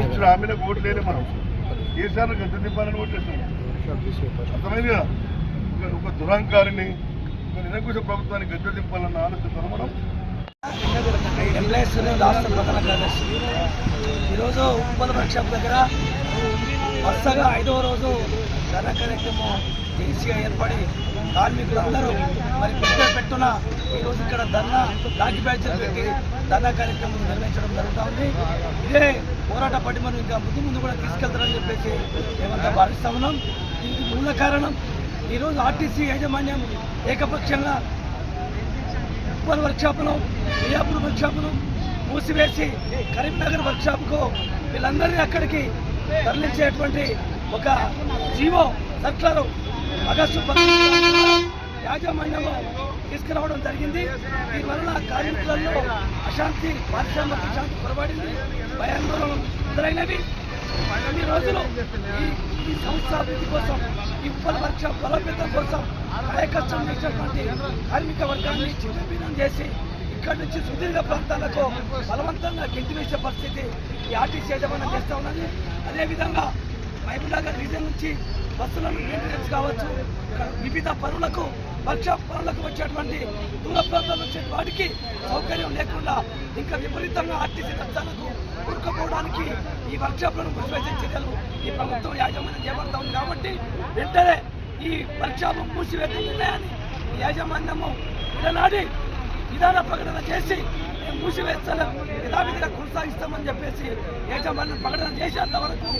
ఇచ్చిన హామీలకు ఓటు లేని మనం. కేసీఆర్ గద్దె దింపాలని ఓటేస్తాం అర్థమైంది కదా? ఒక- దురహంకారిని ఒక నిరంకుశ ప్రభుత్వాన్ని గద్దె దింపాలన్న ఆలోచన మనం ఎంప్లాయీస్ రాష్ట్ర ప్రధాన కార్యదర్శి. ఈరోజు ఉప్పల వర్క్షాప్ దగ్గర వరుసగా ఐదవ రోజు ధన కార్యక్రమం జేసీగా ఏర్పడి కార్మికులందరూ మరి పెద్ద పెట్టున ఈరోజు ఇక్కడ ధర్నా లాగి బ్యాచ్లు పెట్టి ధర్నా కార్యక్రమం నిర్వహించడం జరుగుతూ ఉంది. ఇదే పోరాట పట్టిమను ఇంకా ముందు ముందు కూడా తీసుకెళ్తారని చెప్పేసి మేమంతా భావిస్తా ఉన్నాం దీనికి మూల కారణం ఈరోజు ఆర్టీసీ యాజమాన్యం ఏకపక్షంగా ఉప్పల్ వర్క్షాపును మియాపూర్ వర్క్షాప్ను మూసివేసి కరీంనగర్ వర్క్షాప్కు వీళ్ళందరినీ అక్కడికి తరలించేటువంటి ఒక జీవో సర్కులర్ ఆగస్టు యాజమాన్యము తీసుకురావడం జరిగింది. దీనివల్ల కార్మికుల అశాంతి పారిశ్రామిక శాంతి పొరబడింది భయాందోళనలు మొదలైనవి. కొన్ని రోజులు ఈ సంస్థ అభివృద్ధి కోసం ఈ ఉప్పల్ వర్క్షాప్ బలోపేతం కోసం కాయకష్టం చేసినటువంటి కార్మిక వర్గాన్ని చిన్నభిన్నం చేసి ఇక్కడి నుంచి సుదీర్ఘ ప్రాంతాలకు బలవంతంగా గెంటివేసే పరిస్థితి ఈ ఆర్టీసీ యజమానం చేస్తూ ఉన్నది. అదేవిధంగా మహబూబ్నగర్ రీజన్ నుంచి బస్సులను మెయింటెనెన్స్ కావచ్చు. వివిధ పనులకు వర్క్షాప్ పనులకు వచ్చేటువంటి దూర ప్రాంతాల వచ్చే వాటికి సౌకర్యం లేకుండా ఇంకా విపరీతంగా ఆర్టీసీ నష్టాలకు కూరుకుపోవడానికి ఈ వర్క్షాప్లను మూసివేసే చర్యలు ఈ ప్రభుత్వం యాజమాన్యం చేపడతా ఉంది. కాబట్టి వెంటనే ఈ వర్క్షాప్ మూసివేసే నిర్ణయాన్ని యాజమాన్యము విడనాడి విధాన ప్రకటన చేసి మేము మూసివేస్తాం యథావిధిగా కొనసాగిస్తామని చెప్పేసి యజమానులు ప్రకటన చేసేంత వరకు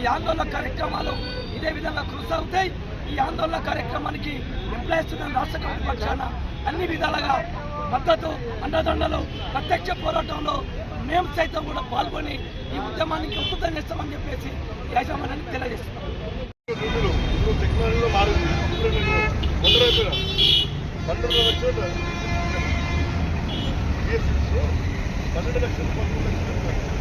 ఈ ఆందోళన కార్యక్రమాలు ఇదే విధంగా కొనసాగుతాయి. ఈ ఆందోళన కార్యక్రమానికి ఎంప్లాయిస్తున్న రాష్ట్ర కమిటీ పక్షాన అన్ని విధాలుగా మద్దతు అండదండలు ప్రత్యక్ష పోరాటంలో మేము సైతం కూడా పాల్గొని ఈ ఉద్యమానికి ఉత్తం చేస్తామని చెప్పేసి యాజమాన్యానికి తెలియజేస్తున్నాం. టెక్నాలజీలో మారింది. లక్షలు పన్నెండు లక్షలు పన్నెండు లక్షలు